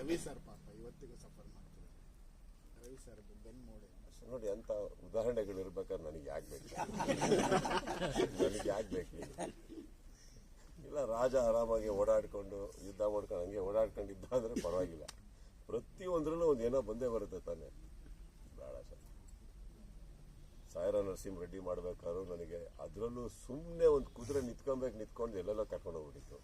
Ravi sir ಪಾಪ, ಇವತ್ತಿಗೂ suffer ಮಾಡ್ತಿದ್ದಾರೆ ರವಿ ಸರ್ ಬೆನ್ ಮೋಡೆ. ನೋಡಿ, ಅಂತ ಉದಾಹರಣೆಗಳು ಇರ್ಬೇಕಾದ್ರೆ ನನಗೆ ಯಾಕೆ ಬೇಕು? ನನಗೆ ಯಾಕೆ ಬೇಕು? ಇಲ್ಲ, ರಾಜ ಆರಾಮಾಗಿ ಓಡಾಡ್ಕೊಂಡು, ಯುದ್ಧ ಮಾಡ್ಕೊಂಡು, ಹಂಗೆ ಓಡಾಡ್ಕೊಂಡಿದ್ದ ಅಂದ್ರೆ ಪರವಾಗಿಲ್ಲ. ಪ್ರತಿಯೊಂದ್ರೂ ಒಂದು ಏನೋ ಬಂದೇ ಬರುತ್ತೆ ತಾನೆ. ಸಾಯರ ನರಸಿಂಹ ರೆಡಿ ಮಾಡ್ಬೇಕಾದ್ರು ನನಗೆ ಅದರಲ್ಲೂ ಸುಮ್ಮನೆ ಒಂದು ಕುದುರೆ ನಿಂತ್ಕೊಬೇಕು ನಿಂತ್ಕೊಂಡು ಎಲ್ಲೆಲ್ಲೋ ಕರ್ಕೊಂಡು ಹೋಗ್ಬಿಟ್ಟಿತ್ತು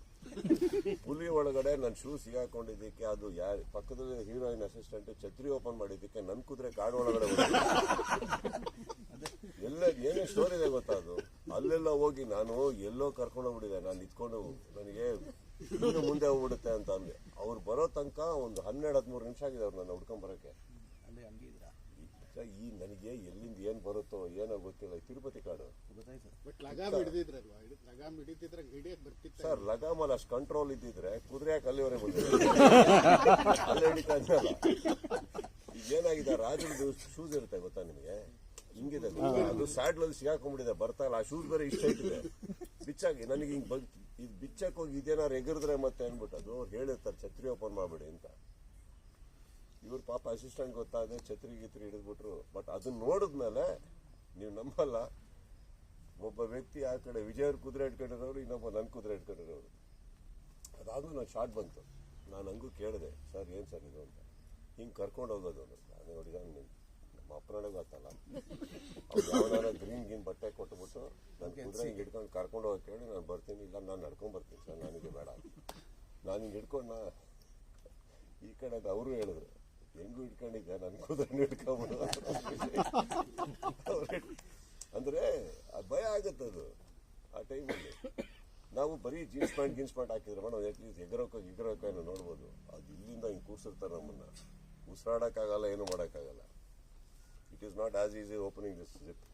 ಹುಲಿ ಒಳಗಡೆ ನನ್ನ ಶೂ ಸಿಗಾಕೊಂಡಿದ್ದಕ್ಕೆ ಅದು ಯಾರು ಪಕ್ಕದಲ್ಲಿ ಹೀರೋಯಿನ್ ಅಸಿಸ್ಟೆಂಟ್ ಛತ್ರಿ ಓಪನ್ ಮಾಡಿದ್ದಕ್ಕೆ ನನ್ನ ಕುದುರೆ ಕಾಡು ಒಳಗಡೆ. ಎಲ್ಲ ಏನೇ ಸ್ಟೋರಿ ಇದೆ ಗೊತ್ತಾ ಅದು? ಅಲ್ಲೆಲ್ಲ ಹೋಗಿ ನಾನು ಎಲ್ಲೋ ಕರ್ಕೊಂಡು ಹೋಗ್ಬಿಟ್ಟಿದೆ ನಾನು ನಿಂತ್ಕೊಂಡು ನನಗೆ ಮುಂದೆ ಹೋಗ್ಬಿಡುತ್ತೆ ಅಂತ ಅಂದೆ. ಅವ್ರು ಬರೋ ತನಕ ಒಂದು ಹನ್ನೆರಡು ಹದಿಮೂರು ನಿಮಿಷ ಆಗಿದೆ ಅವ್ರು ನನ್ನ ಹುಡ್ಕೊಂಡ್ ಬರೋಕೆ ಅಲ್ಲಿ ಹಂಗಿದ್ರ ಈ- ನನಗೆ ಎಲ್ಲಿಂದ ಏನ್ ಬರುತ್ತೋ ಏನೋ ಗೊತ್ತಿಲ್ಲ. ತಿರುಪತಿ ಕಾಡು. ಸರ್ ಬಟ್ ಲಗಾಮ್ ಹಿಡಿದಿದ್ರಲ್ವಾ? ಹಿಡಿ- ಲಗಾಮ್ ಹಿಡಿತಿದ್ರೆ ಹಿಡಿಯಕ್ ಬರ್ತಿತ್ತ. ಸರ್ ಲಗಾಮಲ್ಲಿ ಅಷ್ಟು ಕಂಟ್ರೋಲ್ ಇದ್ದಿದ್ರೆ ಕುದುರೆ ಯಾಕೆ ಅಲ್ಲಿವರೆಗೆ ಬಂದಿದೆ. ಅಲ್ಲೇ ಹಿಡಿತಾ ಇದ್ದಲ್ಲ ಈಗ ಏನಾಗಿದೆ? ರಾಜನದು ಶೂಸ್ ಇರುತ್ತೆ ಗೊತ್ತಾ ನಿಮಗೆ? ಹಿಂಗಿದೆ ಅದು. ಸ್ಯಾಡ್ಲಲ್ಲಿ ಸಿಗಾಕೊಂಡ್ಬಿಟ್ಟಿದೆ. ಬರ್ತಾ ಇಲ್ಲ. ಆ ಶೂಸ್ ಬೇರೆ ಇಷ್ಟ ಇದೆ ಬಿಚ್ಚಾಗಿ ನನಗೆ ಹಿಂಗ್ ಬಗ್ ಇದು ಬಿಚ್ಚಕ್ ಹೋಗಿ ಇದೇನಾರು ಎಗರಿದ್ರೆ ಮತ್ತೆ ಅನ್ಬಿಟ್ಟು ಅದು ಅವ್ರು ಹೇಳಿರ್ತಾರೆ ಛತ್ರಿ ಓಪನ್ ಮಾಡ್ಬಿಡಿ ಅಂತ. ಇವ್ರ ಪಾಪ ಅಸಿಸ್ಟೆಂಟ್ ಗೊತ್ತಾದೆ ಛತ್ರಿ ಗಿತ್ರಿ ಹಿಡಿದ್ಬಿಟ್ರು. ಬಟ್ ಅದನ್ನ ನೋಡಿದ್ಮೇಲೆ ನೀವು ನಂಬಲ್ಲ. ಒಬ್ಬ ವ್ಯಕ್ತಿ ಆ ಕಡೆ ವಿಜಯವ್ರ ಕುದುರೆ ಇಟ್ಕೊಂಡಿರೋರು ಇನ್ನೊಬ್ಬ ನನ್ನ ಕುದುರೆ ಇಟ್ಕೊಂಡಿರೋರು ಅದಾದ್ರೂ ನಾನು ಶಾರ್ಟ್ ಬಂತು. ನಾನು ಹಂಗೂ ಕೇಳಿದೆ ಸರ್ ಏನು ಸರ್ ಇದು ಅಂತ? ಹಿಂಗೆ ಕರ್ಕೊಂಡು ಹೋಗೋದು ನಾನು ನೋಡಿದ ನಮ್ಮ ಅಪ್ಪನೇ ಗೊತ್ತಲ್ಲ. ಅವ್ರು ಯಾವನಾರ ಗ್ರೀನ್ ಗೀನ್ ಬಟ್ಟೆ ಕೊಟ್ಬಿಟ್ಟು ನನ್ನ ಕುದುರೆ ಹಿಂಗೆ ಹಿಡ್ಕೊಂಡು ಕರ್ಕೊಂಡು ಹೋಗಿ ಕೇಳಿ ನಾನು ಬರ್ತೀನಿ. ಇಲ್ಲ ನಾನು ನಡ್ಕೊಂಡು ಬರ್ತೀನಿ ಸರ್. ನನಗೆ ಬೇಡ ನಾನು ಹಿಂಗೆ ಹಿಡ್ಕೊಂಡು ನಾ ಈ ಕಡೆ ಅವರು ಹೇಳಿದ್ರು. ಹೆಂಗೂ ಹಿಡ್ಕೊಂಡಿದ್ದೆ ನನ್ನ ಕೂದಲು ಹಿಡ್ಕೊಂಬಿಡು. ಅಂದ್ರೆ ಭಯ ಆಗುತ್ತೆ ಅದು ಆ ಟೈಮಲ್ಲಿ. ನಾವು ಬರೀ ಜೀನ್ಸ್ ಪ್ಯಾಂಟ್ ಜೀನ್ಸ್ ಪ್ಯಾಂಟ್ ಹಾಕಿದ್ರೆ ಮೇಡಮ್ ಅಟ್ಲೀಸ್ಟ್ ಎಗರೋಕೋ ಎಗರೋಕೋ ಏನೋ ನೋಡ್ಬೋದು. ಅದು ಇಲ್ಲಿಂದ ಹಿಂಗೆ ಕೂರ್ಸಿರ್ತಾರೆ ನಮ್ಮನ್ನ. ಉಸಿರಾಡಕ್ಕಾಗಲ್ಲ ಏನು ಮಾಡೋಕ್ಕಾಗಲ್ಲ. It is not as easy opening this zip